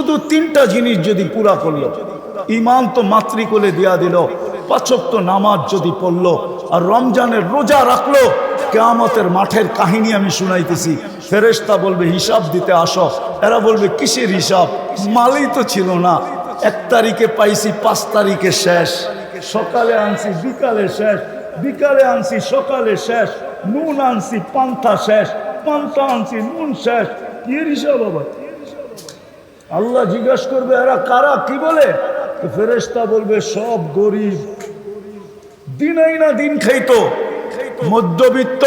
শুধু তিনটা জিনিস যদি পুরা করল। ইমান তো মাতৃকোলে দিয়া দিল, পাচক্ত নামাজ যদি পড়ল, আর রমজানের রোজা রাখল, কেয়ামতের মাঠের কাহিনী আমি শুনাইতেছি। ফেরেশতা বলবে, হিসাব দিতে আসো। এরা বলবে, কিসের হিসাব? মালই তো ছিল না। এক তারিখে পাইছি, পাঁচ তারিখে শেষ। সকালে আনছি, বিকালে শেষ। বিকালে আনছি, সকালে শেষ। নুন আনছি পান্থা শেষ। পান্থা আনছি, নুন শেষ। কি হিসাব আবার? আল্লাহ জিজ্ঞাসা করবে, এরা কারা? কি বলে? তো ফেরেশতা বলবে, সব গরিব। দিনাই না দিন খাইতো। মধ্যবিত্ত,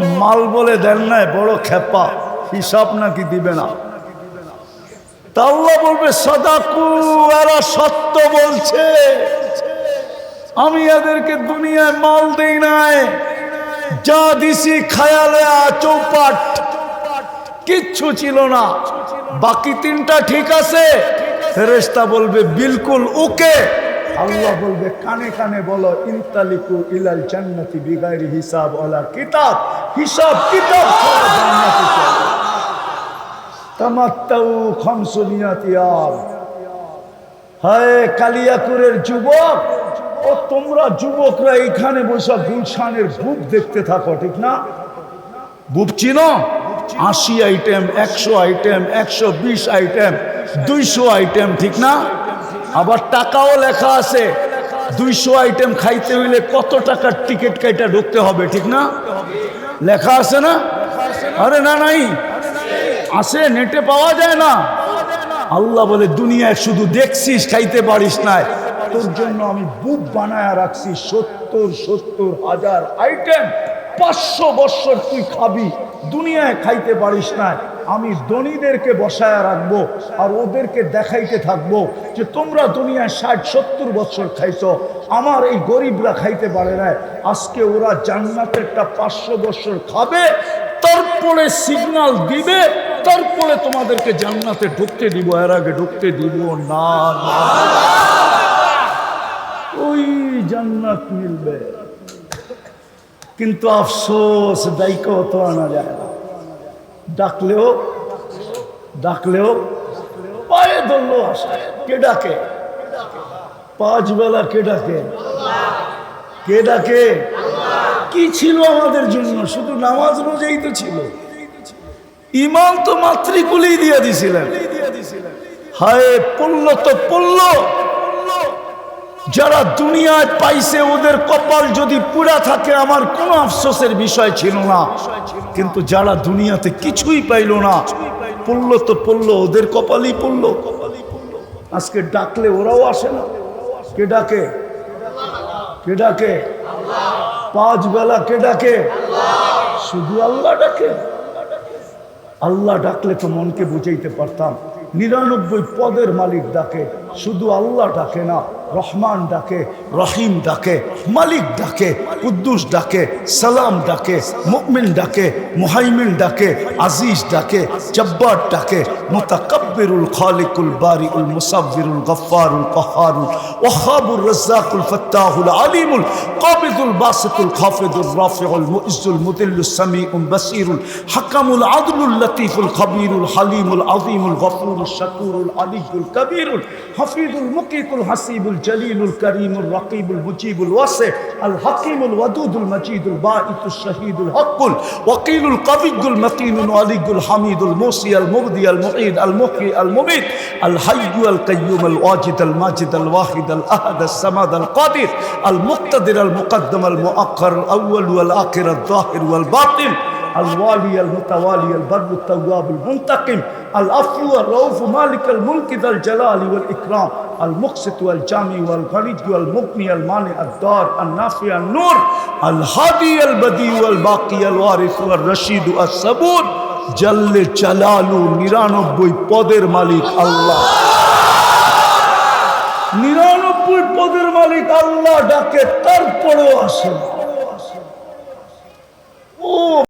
মাল বলে দেন নাই, বড় খেপা। হিসাব নাকি দিবে না। তা আল্লাহ বলবে, সদাকু, এরা সত্য বলছে। আমি এদেরকে দুনিয়ায় মাল দেই নাই। যা দিছি খায়ালে চৌপাট। কিচ্ছু ছিল না। বাকি তিনটা ঠিক আছে। ফেরেশতা বলবে, বিলকুল ওকে। আল্লাহ বলবে, কানে কানে বলো, ইনতালিকু ইলাল জান্নাতি বিগাইরি হিসাব ওলা কিতাব। হিসাব, কিতাব তামাত্তাউ খামসুনিয়াতি আর হায় কালিয়াকুরের যুবক, ও তোমরা যুবকরা এইখানে বসে গুলশানের বুক দেখতে থাকো, ঠিক না? বুক চিনো? আশি আইটেম একশো আইটেম একশো বিশ আইটেম দুইশো আইটেম ঠিক না? আবার টাকাও লেখা আছে। দুইশো আইটেম খাইতে হইলে কত টাকার টিকিট কাইটা ঢুকতে হবে, ঠিক না? লেখা আছে না? আরে না, নাই। আছে, নেটে পাওয়া যায় না। আল্লাহ বলে, দুনিয়ায় শুধু দেখছিস, খাইতে পারিস না তোর জন্য আমি বুক বানায় রাখছি সত্তর সত্তর হাজার আইটেম পাঁচশো বৎসর তুই খাবি, দুনিয়ায় খাইতে পারিস না। আমি ধনীদেরকে বসায় রাখব আর ওদেরকে দেখাইতে থাকব যে তোমরা দুনিয়ায় ষাট, সত্তর বছর খাইছ। আমার এই গরিবরা খাইতে পারে না। আজকে ওরা জান্নাতেরটা পাঁচশো বছর খাবে, তারপরে সিগনাল দিবে, তারপরে তোমাদেরকে জান্নাতে ঢুকতে দিব। এর আগে ঢুকতে দিব না না। ওই জান্নাত মিলবে। কিন্তু আফসোস, দায়িত্ব তো আনা যায় না। ডাকলেও ডাকলেও পায়ে ধরলো কে ডাকে? পাঁচ বেলা কে ডাকে? কে ডাকে? কি ছিল আমাদের জন্য? শুধু নামাজ রোজাই তো ছিল। ইমান তো মাতৃকুলেই দিয়ে দিছিলেন। হায়, পড়ল তো পড়ল। যারা দুনিয়ায় পাইছে, ওদের কপাল যদি পুরা থাকে, আমার কোনো আফসোসের বিষয় ছিল না। কিন্তু যারা দুনিয়াতে কিছুই পাইল না, পড়ল তো পড়ল, ওদের কপালই পড়ল। আজকে ডাকলে ওরাও আসে না। কে ডাকে? কে ডাকে? পাঁচ বেলা কে ডাকে? শুধু আল্লাহ ডাকে। আল্লাহ ডাকলে তো মনকে বুঝাইতে পারতাম। নিরানব্বই পদের মালিক ডাকে, শুধু আল্লাহ ডাকে না। রহমান ডাকে, রহিম ডাকে, মালিক ডাকে, কুদ্দুস ডাকে, সালাম ডাকে মুকমিন ডাকে, মুহাইমিন ডাকে, আজিজ ডাকে, জব্বার ডাকে متكبر الخالق البارئ المصور الغفار القهار الوهاب الرزاق الفتاح العليم القابض الباسط الخافض الرافع المؤز المذل السميع البصير الحكم العدل اللطيف الخبير الحليم العظيم الغفور الشكور العلي الكبير الحفيظ المقيت الحسيب الجليل الكريم الرقيب المجيب الواسع الحكيم الودود المجيد الباعث الشهيد الحق الوقيل القوي المتين العلي الحميد الموصي المغدي المغدي المعيد المحيي المميت الحي القيوم الواجد الماجد الواحد الأحد السماد القادر المقتدر المقدم المؤخر الأول والآخر الظاهر والباطن الوالي المتوالي البر التواب المنتقم العفو والروف مالك الملك ذا الجلال والإكرام المقسط والجامع والغني والمغني المانع الدار النافع النور الهادي البديع والباقي الوارث والرشيد الصبور. জল্লে চালালু নিরানব্বই পদের মালিক আল্লাহ। নিরানব্বই পদের মালিক আল্লাহ ডাকে তারপরেও আসে ও